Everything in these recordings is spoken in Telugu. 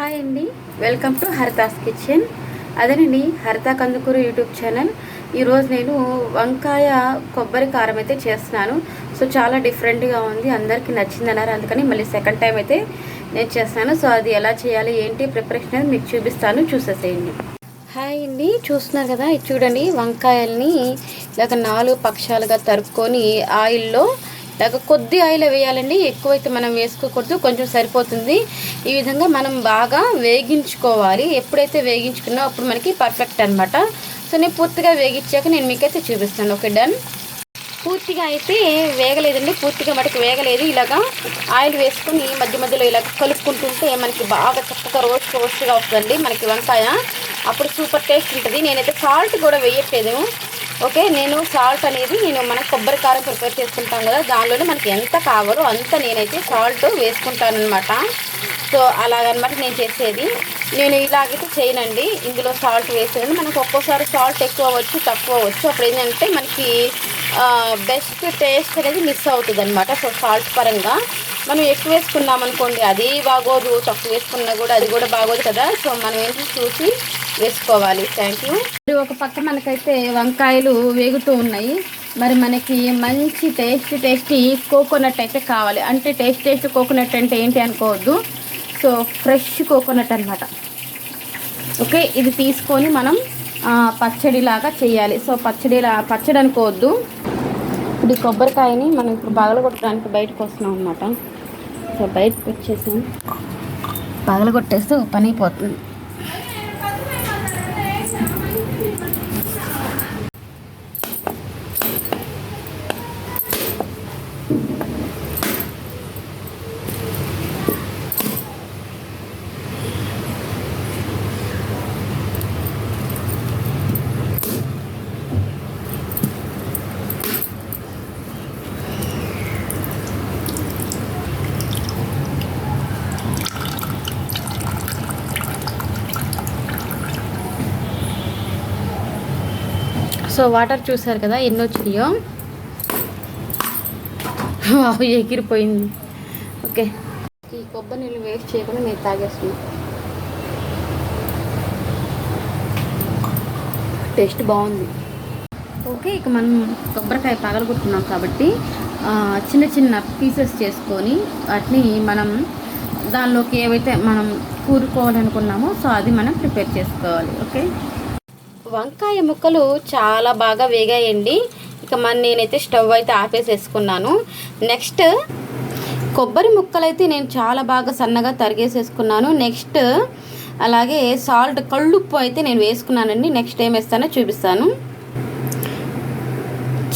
హాయ్ అండి. వెల్కమ్ టు హరితాస్ కిచెన్ అదేనండి హరిత కందుకూరు యూట్యూబ్ ఛానల్. ఈరోజు నేను వంకాయ కొబ్బరి కారం అయితే చేస్తున్నాను. సో చాలా డిఫరెంట్గా ఉంది. అందరికీ నచ్చింది అన్నారు అందుకని మళ్ళీ సెకండ్ టైం అయితే నేను చేస్తాను సో అది ఎలా చేయాలి ఏంటి ప్రిపరేషన్ అనేది మీకు చూపిస్తాను. చూసేసేయండి. హాయ్ అండి. చూస్తున్నారు కదా ఇది చూడండి. వంకాయల్ని ఇలాగ నాలుగు పక్షాలుగా తరుక్కొని ఆయిల్లో కొద్ది ఆయిల్ వేయాలండి. ఎక్కువైతే మనం వేసుకోకూడదు. కొంచెం సరిపోతుంది. ఈ విధంగా మనం బాగా వేగించుకోవాలి. ఎప్పుడైతే వేగించుకున్నా అప్పుడు మనకి పర్ఫెక్ట్ అనమాట సో నేను పూర్తిగా వేగించాక నేను మీకైతే చూపిస్తాను. Okay done? పూర్తిగా అయితే వేగలేదండి. పూర్తిగా మటుకు వేగలేదు. ఇలాగా ఆయిల్ వేసుకొని మధ్య మధ్యలో ఇలా కలుపుకుంటుంటే మనకి బాగా చక్కగా రోస్ట్ రోస్ట్గా వస్తుందండి. మనకి వంకాయ అప్పుడు సూపర్ టేస్ట్ ఉంటుంది. నేనైతే సాల్ట్ కూడా వేయట్లేదు. ఓకే నేను సాల్ట్ అనేది నేను మన కొబ్బరి కారం ప్రిపేర్ చేసుకుంటాం కదా దానిలోనే మనకి ఎంత కావాలో అంత నేనైతే సాల్ట్ వేసుకుంటానమాట సో అలాగనమాట నేను చేసేది. నేను ఇలాగైతే చేయనండి. ఇందులో సాల్ట్ వేసేది మనకు ఒక్కోసారి సాల్ట్ ఎక్కువ వచ్చు తక్కువ వచ్చు అప్పుడు ఏంటంటే మనకి బెస్ట్ టేస్ట్ అనేది మిస్ అవుతుంది అనమాట సో సాల్ట్ పరంగా. మనం ఎక్కువ వేసుకున్నాం అనుకోండి అది బాగోదు తక్కువ వేసుకున్నా కూడా అది కూడా బాగోదు కదా. సో మనం ఏంటి చూసి వేసుకోవాలి. థ్యాంక్ యూ మరి ఒక పక్క మనకైతే వంకాయలు వేగుతూ ఉన్నాయి. మరి మనకి మంచి టేస్ట్ టేస్టీ కోకోనట్ అయితే కావాలి. అంటే టేస్ట్ టేస్ట్ కోకోనట్ అంటే ఏంటి అనుకోవద్దు. సో ఫ్రెష్ కోకోనట్ అనమాట ఓకే ఇది తీసుకొని మనం పచ్చడిలాగా చేయాలి. సో పచ్చడిలా పచ్చడి అనుకోవద్దు. ఇప్పుడు ఈ కొబ్బరికాయని మనం ఇప్పుడు పగలగొట్టడానికి బయటకు వస్తున్నాం అనమాట సో బయటకు వచ్చేసాం. పగలగొట్టేస్తే పని అయిపోతుంది. సో వాటర్ చూసారు కదా ఎన్ని వచ్చినాయో వావ్, ఎగిరిపోయింది. ఓకే. ఈ కొబ్బరి నీళ్ళు వేస్ట్ చేయకుండా నేను తాగేస్తున్నాను టేస్ట్ బాగుంది. ఓకే ఇక మనం కొబ్బరికాయ పగలగొట్టుకున్నాం కాబట్టి చిన్న చిన్న పీసెస్ చేసుకొని వాటిని మనం దానిలోకి ఏవైతే మనం కూరుకోవాలనుకున్నామో సో అది మనం ప్రిపేర్ చేసుకోవాలి. ఓకే? వంకాయ ముక్కలు చాలా బాగా వేగాయండి. ఇక మన నేనైతే స్టవ్ అయితే ఆపేసేసుకున్నాను. నెక్స్ట్ కొబ్బరి ముక్కలైతే నేను చాలా బాగా సన్నగా తరిగేసేసుకున్నాను. నెక్స్ట్ అలాగే సాల్ట్ కళ్ళుప్పు అయితే నేను వేసుకున్నానండి. నెక్స్ట్ ఏం వేస్తానో చూపిస్తాను.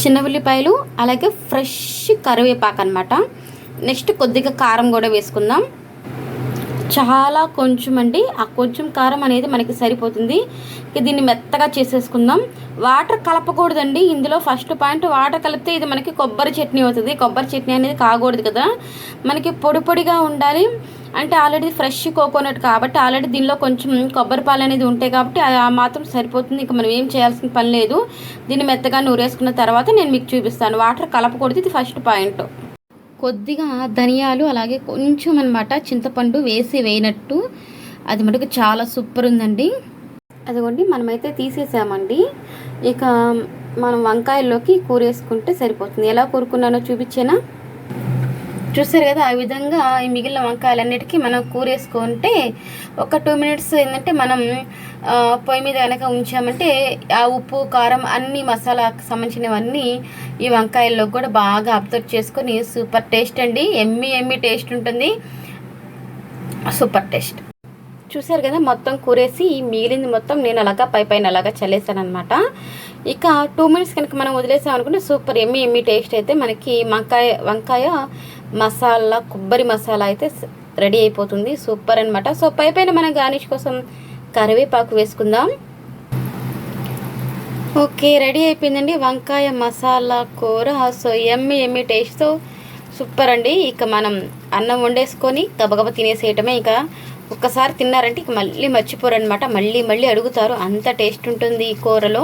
చిన్న ఉల్లిపాయలు అలాగే ఫ్రెష్ కరివేపాకు అనమాట నెక్స్ట్ కొద్దిగా కారం కూడా వేసుకుందాం. చాలా కొంచెం అండి. ఆ కొంచెం కారం అనేది మనకి సరిపోతుంది. ఇక దీన్ని మెత్తగా చేసేసుకుందాం. వాటర్ కలపకూడదండి. ఇందులో ఫస్ట్ పాయింట్ వాటర్ కలిపితే ఇది మనకి కొబ్బరి చట్నీ అవుతుంది. కొబ్బరి చట్నీ అనేది కాకూడదు కదా. మనకి పొడి పొడిగా ఉండాలి. అంటే ఆల్రెడీ ఫ్రెష్ కోకోనట్ కాబట్టి ఆల్రెడీ దీనిలో కొంచెం కొబ్బరి పాలు అనేది ఉంటాయి కాబట్టి అది ఆ మాత్రం సరిపోతుంది. ఇక మనం ఏం చేయాల్సిన పని లేదు. దీన్ని మెత్తగా నూరేసుకున్న తర్వాత నేను మీకు చూపిస్తాను. వాటర్ కలపకూడదు. ఇది ఫస్ట్ పాయింట్. కొద్దిగా ధనియాలు అలాగే కొంచెం అనమాట చింతపండు వేసి వేయనట్టు. అది మటుకు చాలా సూపర్ ఉందండి అదిగోండి మనమైతే తీసేసామండి. ఇక మనం వంకాయల్లోకి కూరేసుకుంటే సరిపోతుంది. ఎలా కూరుకున్నానో చూపించేనా? చూసారు కదా ఆ విధంగా ఈ మిగిలిన వంకాయలన్నిటికీ మనం కూరేసుకుంటే ఒక టూ మినిట్స్ ఏంటంటే మనం పొయ్యి మీద కనుక ఉంచామంటే ఆ ఉప్పు కారం అన్ని మసాలాకు సంబంధించినవన్నీ ఈ వంకాయల్లో కూడా బాగా అబ్జర్వ్ చేసుకొని సూపర్ టేస్ట్ అండి. ఎమ్మి ఎమ్మి టేస్ట్ ఉంటుంది. Super taste. చూసారు కదా మొత్తం కూరేసి మిగిలింది మొత్తం నేను అలాగా పై పైన అలాగా చల్లేసాను అనమాట ఇక టూ మినిట్స్ కనుక మనం వదిలేసాం అనుకుంటే సూపర్ ఎమ్మి ఎమ్మి టేస్ట్ అయితే మనకి వంకాయ వంకాయ మసాలా కొబ్బరి మసాలా అయితే రెడీ అయిపోతుంది. సూపర్ అనమాట సో పై పైన మనం గార్నిష్ కోసం కరివేపాకు వేసుకుందాం. ఓకే రెడీ అయిపోయిందండి. వంకాయ మసాలా కూర. సో ఎమ్మి ఎమ్మి టేస్ట్తో సూపర్ అండి. ఇక మనం అన్నం వండేసుకొని గబగబ తినేసేయటమే. ఇక ఒక్కసారి తిన్నారంటే ఇక మళ్ళీ మర్చిపోరు అనమాట మళ్ళీ మళ్ళీ అడుగుతారు. అంత టేస్ట్ ఉంటుంది ఈ కూరలో.